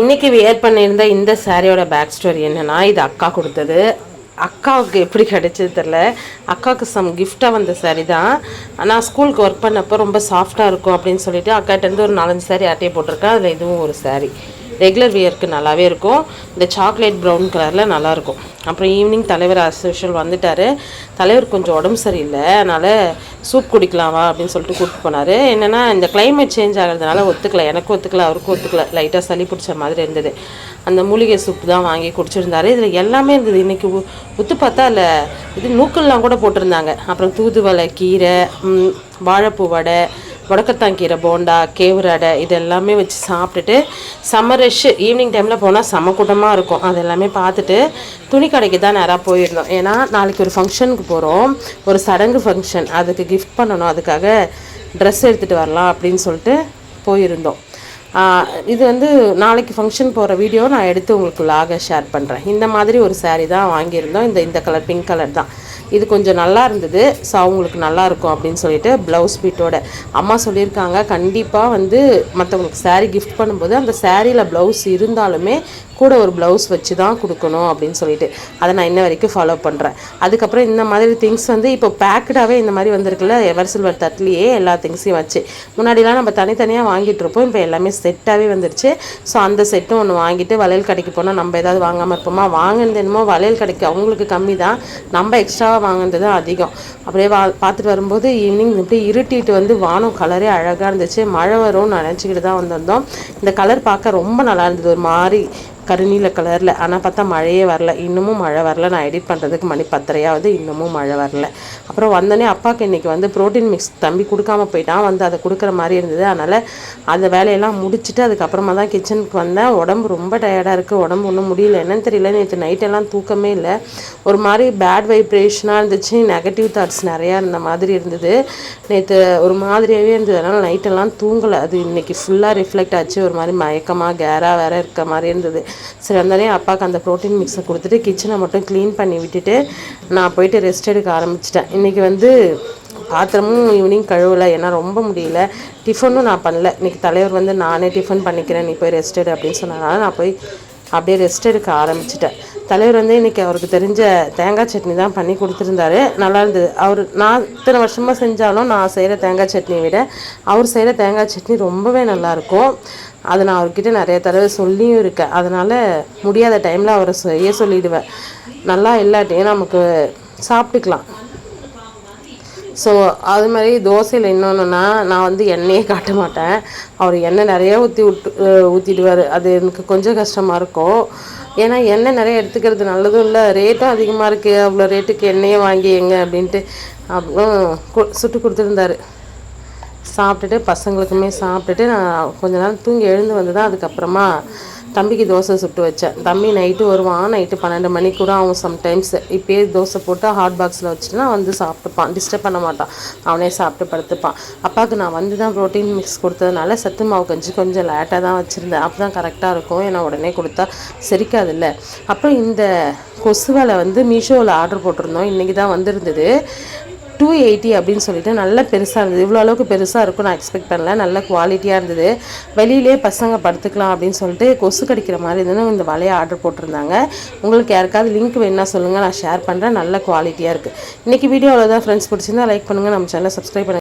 இன்றைக்கி வியர் பண்ணியிருந்த இந்த சாரியோட பேக் ஸ்டோரி என்னென்னா இது அக்கா கொடுத்தது. அக்காவுக்கு எப்படி கிடைச்சது தெரில அக்காவுக்கு சம் கிஃப்டாக வந்த சாரி தான். ஆனால் ஸ்கூலுக்கு ஒர்க் பண்ணப்போ ரொம்ப சாஃப்டாக இருக்கும் அப்படின்னு சொல்லிட்டு அக்காட்டேருந்து ஒரு நாலஞ்சு சாரி அட்டையை போட்டிருக்கேன். அதில் இதுவும் ஒரு சாரி ரெகுலர் வியருக்கு நல்லாவே இருக்கும். இந்த சாக்லேட் ப்ரௌன் கலரில் நல்லாயிருக்கும் அப்புறம் ஈவினிங் தலைவர் அசோஷியல் வந்துட்டார். தலைவர் கொஞ்சம் உடம்பு சரியில்லை. அதனால் சூப் குடிக்கலாமா அப்படின்னு சொல்லிட்டு கூப்பிட்டு போனார். என்னென்னா இந்த கிளைமேட் சேஞ்ச் ஆகிறதுனால ஒத்துக்கல. எனக்கும் ஒத்துக்கல அவருக்கும் ஒத்துக்கல. லைட்டாக சளி பிடிச்ச மாதிரி இருந்தது. அந்த மூலிகை சூப் தான் வாங்கி குடிச்சிருந்தாரு. இதில் எல்லாமே இருந்தது. இன்றைக்கி உத்து பார்த்தா இல்லை இது நூக்கள்லாம் கூட போட்டிருந்தாங்க. அப்புறம் தூதுவளை கீரை வாழைப்பூ வடை முடக்கத்தான் கீரை போண்டா கேவுரு அடை இது எல்லாமே வச்சு சாப்பிட்டுட்டு செம்ம ரஷ் ஈவினிங் டைமில் போனால் செம்ம கூட்டமாக இருக்கும். அது எல்லாமே பார்த்துட்டு துணி கடைக்கு தான் நேராக போயிருந்தோம். ஏன்னா நாளைக்கு ஒரு ஃபங்க்ஷனுக்கு போகிறோம் ஒரு சடங்கு ஃபங்க்ஷன் அதுக்கு கிஃப்ட் பண்ணணும். அதுக்காக ட்ரெஸ் எடுத்துகிட்டு வரலாம் அப்படின்னு சொல்லிட்டு போயிருந்தோம். இது வந்து நாளைக்கு ஃபங்க்ஷன் போகிற வீடியோ நான் எடுத்து உங்களுக்கு லாக ஷேர் பண்ணுறேன் இந்த மாதிரி ஒரு சாரீ தான் வாங்கியிருந்தோம். இந்த இந்த கலர் பிங்க் கலர் தான். இது கொஞ்சம் நல்லா இருந்தது ஸோ அவங்களுக்கு நல்லா இருக்கும் அப்படின்னு சொல்லிட்டு ப்ளவுஸ் பீட்டோட அம்மா சொல்லியிருக்காங்க கண்டிப்பாக வந்து மற்றவங்களுக்கு சாரீ கிஃப்ட் பண்ணும்போது அந்த சாரியில் ப்ளவுஸ் இருந்தாலுமே கூட ஒரு ப்ளவுஸ் வச்சு தான் கொடுக்கணும் அப்படின்னு சொல்லிட்டு. அதை நான் இன்ன வரைக்கும் ஃபாலோ பண்ணுறேன் அதுக்கப்புறம் இந்த மாதிரி திங்ஸ் வந்து இப்போ பேக்கடாகவே இந்த மாதிரி வந்திருக்குல்ல எவர் சில்வர் தட்லேயே எல்லா திங்ஸையும் வச்சு. முன்னாடிலாம் நம்ம தனித்தனியாக வாங்கிட்டு இருப்போம் இப்போ எல்லாமே செட்டாகவே வந்துருச்சு. ஸோ அந்த செட்டும் ஒன்று வாங்கிட்டு வளையல் கடைக்கு போனால் நம்ம ஏதாவது வாங்காமல் இருப்போமா? வாங்கினது என்னமோ வளையல் கடைக்கு அவங்களுக்கு கம்மி தான். நம்ம எக்ஸ்ட்ராவாக வாங்கினது தான் அதிகம். அப்படியே வா பார்த்துட்டு வரும்போது ஈவினிங் இப்படி இருட்டிட்டு வந்து வானம் கலரே அழகாக இருந்துச்சு. மழை வரும்னு நினச்சிக்கிட்டு தான் வந்திருந்தோம். இந்த கலர் பார்க்க ரொம்ப நல்லா இருந்தது. ஒரு மாதிரி கருநீல கலரில். ஆனால் பார்த்தா மழையே வரல. இன்னமும் மழை வரல. நான் எடிட் பண்ணுறதுக்கு மணி பத்தரையாவது இன்னமும் மழை வரல. அப்புறம் வந்தோடனே அப்பாவுக்கு இன்றைக்கி வந்து ப்ரோட்டீன் மிக்ஸ் தம்பி கொடுக்காம போயிட்டான் வந்து அதை கொடுக்குற மாதிரி இருந்தது. அதனால் அந்த வேலையெல்லாம் முடிச்சுட்டு அதுக்கப்புறமா தான் கிச்சனுக்கு வந்தேன். உடம்பு ரொம்ப டயர்டாக இருக்குது உடம்பு ஒன்றும் முடியல. என்னன்னு தெரியல. நேற்று நைட்டெல்லாம் தூக்கமே இல்லை. ஒரு மாதிரி பேட் வைப்ரேஷனாக இருந்துச்சு. நெகட்டிவ் தாட்ஸ் நிறையா இருந்த மாதிரி இருந்தது. நேற்று ஒரு மாதிரியாகவே இருந்தது. அதனால் நைட்டெல்லாம் தூங்கலை. அது இன்னைக்கு ஃபுல்லாக ரிஃப்ளெக்ட் ஆச்சு. ஒரு மாதிரி மயக்கமாக கேராக வேற இருக்க மாதிரி இருந்தது. சரி வந்தோடனே அப்பாவுக்கு அந்த ப்ரோட்டீன் மிக்ஸை கொடுத்துட்டு கிச்சனை மட்டும் க்ளீன் பண்ணி விட்டுட்டு நான் போயிட்டு ரெஸ்ட் எடுக்க ஆரம்பிச்சிட்டேன். இன்றைக்கி வந்து பாத்திரமும் ஈவினிங் கழுவலை ஏன்னா ரொம்ப முடியல. டிஃபனும் நான் பண்ணல. இன்றைக்கி தலைவர் வந்து நானே டிஃபன் பண்ணிக்கிறேன் நீ போய் ரெஸ்ட் எடு அப்படின்னு சொன்னனால நான் போய் அப்படியே ரெஸ்ட் எடுக்க ஆரம்பிச்சிட்டேன். தலைவர் வந்து இன்றைக்கி அவருக்கு தெரிஞ்ச தேங்காய் சட்னி தான் பண்ணி கொடுத்துருந்தாரு. நல்லா இருந்தது. அவர் நான் இத்தனை வருஷமாக செஞ்சாலும் நான் செய்கிற தேங்காய் சட்னியை விட அவர் செய்கிற தேங்காய் சட்னி ரொம்பவே நல்லாயிருக்கும் அதை நான் அவர்கிட்ட நிறைய தடவை சொல்லியும் இருக்கேன். அதனால் முடியாத டைமில் அவரை செய்ய சொல்லிடுவேன். நல்லா இல்லாட்டியும் நமக்கு சாப்பிட்டுக்கலாம். ஸோ அது மாதிரி தோசையில் இன்னொன்றுனா நான் வந்து எண்ணெயே காட்ட மாட்டேன். அவர் எண்ணெய் நிறைய ஊற்றி விட்டு ஊற்றிடுவார் அது எனக்கு கொஞ்சம் கஷ்டமாக இருக்கும். ஏன்னா எண்ணெய் நிறைய எடுத்துக்கிறது நல்லதும் இல்லை. ரேட்டும் அதிகமாக இருக்குது அவ்வளோ ரேட்டுக்கு எண்ணெயே வாங்கி எங்க அப்படின்ட்டு. அப்புறம் கு- சுட்டு கொடுத்துருந்தாரு. சாப்பிட்டுட்டு பசங்களுக்குமே சாப்பிட்டுட்டு நான் கொஞ்ச நேரம் தூங்கி எழுந்து வந்து தான் அதுக்கப்புறமா தம்பிக்கு தோசை சுட்டு வச்சேன். தம்பி நைட்டு வருவான். நைட்டு பன்னெண்டு மணிக்கு கூட அவன் சம்டைம்ஸ் இப்போயே தோசை போட்டு ஹாட் பாக்ஸில் வச்சுட்டுனா வந்து சாப்பிட்டுப்பான். டிஸ்டர்ப் பண்ண மாட்டான். அவனே சாப்பிட்டு படுத்துப்பான். அப்பாவுக்கு நான் வந்து தான் ப்ரோட்டீன் மிக்ஸ் கொடுத்ததுனால சத்து மாவு கஞ்சி கொஞ்சம் லேட்டாக தான் வச்சுருந்தேன். அப்போ தான் கரெக்டாக இருக்கும். ஏன்னா உடனே கொடுத்தா செரிக்காதுல்ல. அப்புறம் இந்த கொசுவலை வந்து மீஷோவில் ஆர்டர் போட்டிருந்தோம். இன்றைக்கி தான் வந்திருந்தது. டூ எயிட்டி அப்படின்னு சொல்லிட்டு நல்ல பெருசாக இருந்தது. இவ்வளோ அளவுக்கு பெருசாக இருக்கும் நான் எக்ஸ்பெக்ட் பண்ணல. நல்ல குவாலிட்டியாக இருந்தது. வெளியிலே பசங்க படுத்துக்கலாம் அப்படின்னு சொல்லிட்டு கொசு கடிக்கிற மாதிரி இருந்ததுன்னு இந்த வலையை ஆர்டர் போட்டிருந்தாங்க. உங்களுக்கு யாருக்காவது லிங்க் வேணுன்னா சொல்லுங்கள் நான் ஷேர் பண்ணுறேன் நல்ல குவாலிட்டியாக இருக்குது இன்றைக்கி வீடியோ அவ்வளோதான் ஃப்ரெண்ட்ஸ் பிடிச்சிருந்தா லைக் பண்ணுங்கள் நம்ம சேனலை சப்ஸ்கிரைப் பண்ணுங்கள்